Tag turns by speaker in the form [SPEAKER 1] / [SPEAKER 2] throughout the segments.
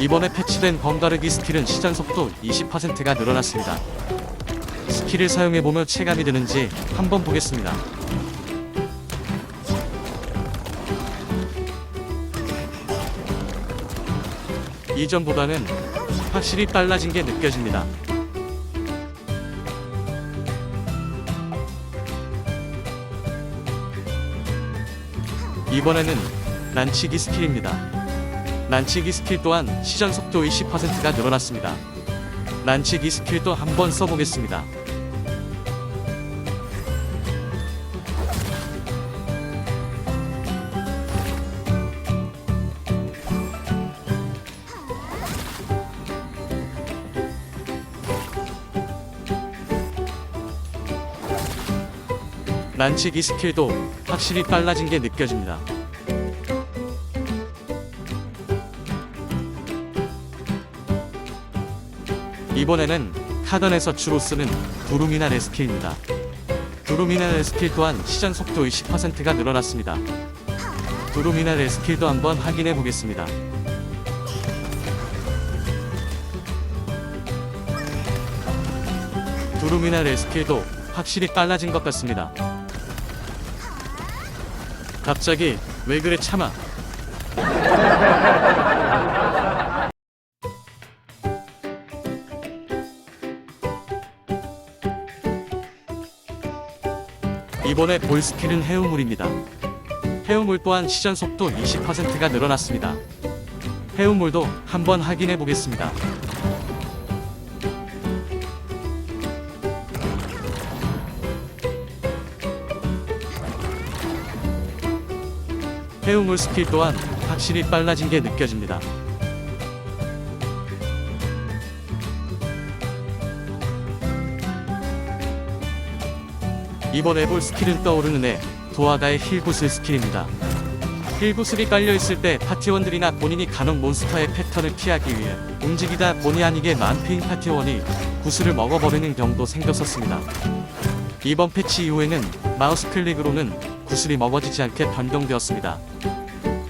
[SPEAKER 1] 이번에 패치된 번가르기 스킬은 시전 속도 20%가 늘어났습니다. 스킬을 사용해보며 체감이 드는지 한번 보겠습니다. 이전보다는 확실히 빨라진 게 느껴집니다. 이번에는 난치기 스킬입니다. 난치기 스킬 또한 시전 속도 20%가 늘어났습니다. 난치기 스킬도 한번 써보겠습니다. 난치기 스킬도 확실히 빨라진 게 느껴집니다. 이번에는 카던에서 주로 쓰는 두루미나 레스킬입니다. 두루미나 레스킬 또한 시전 속도 20%가 늘어났습니다. 두루미나 레스킬도 한번 확인해 보겠습니다. 두루미나 레스킬도 확실히 빨라진 것 같습니다. 갑자기 왜 그래 참아 이번에 볼 스킬은 해우물입니다. 해우물 또한 시전 속도 20%가 늘어났습니다. 해우물도 한번 확인해 보겠습니다. 해우물 스킬 또한 확실히 빨라진 게 느껴집니다. 이번 해볼 스킬은 떠오르는 애 도화가의 힐구슬 스킬입니다. 힐구슬이 깔려있을 때 파티원들이나 본인이 간혹 몬스터의 패턴을 피하기 위해 움직이다 본의 아니게 만피인 파티원이 구슬을 먹어버리는 경우도 생겼었습니다. 이번 패치 이후에는 마우스 클릭으로는 구슬이 먹어지지 않게 변경되었습니다.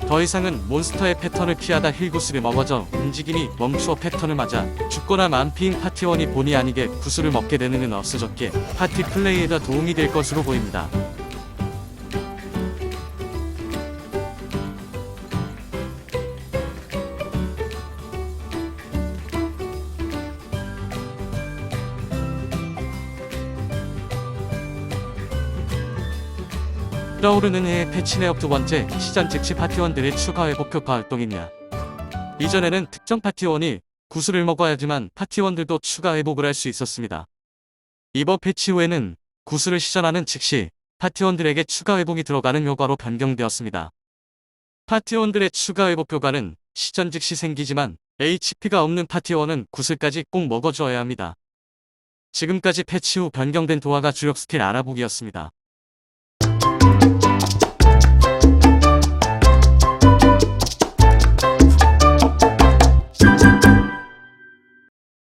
[SPEAKER 1] 더 이상은 몬스터의 패턴을 피하다 힐구슬이 먹어져 움직임이 멈추어 패턴을 맞아 죽거나 만피인 파티원이 본의 아니게 구슬을 먹게 되는 은 없어졌기에 파티 플레이에도 도움이 될 것으로 보입니다. 떠오르는 해의 패치 내역 두 번째 시전 즉시 파티원들의 추가 회복 효과 활동이냐. 이전에는 특정 파티원이 구슬을 먹어야지만 파티원들도 추가 회복을 할 수 있었습니다. 이번 패치 후에는 구슬을 시전하는 즉시 파티원들에게 추가 회복이 들어가는 효과로 변경되었습니다. 파티원들의 추가 회복 효과는 시전 즉시 생기지만 HP가 없는 파티원은 구슬까지 꼭 먹어줘야 합니다. 지금까지 패치 후 변경된 도화가 주력 스킬 알아보기였습니다.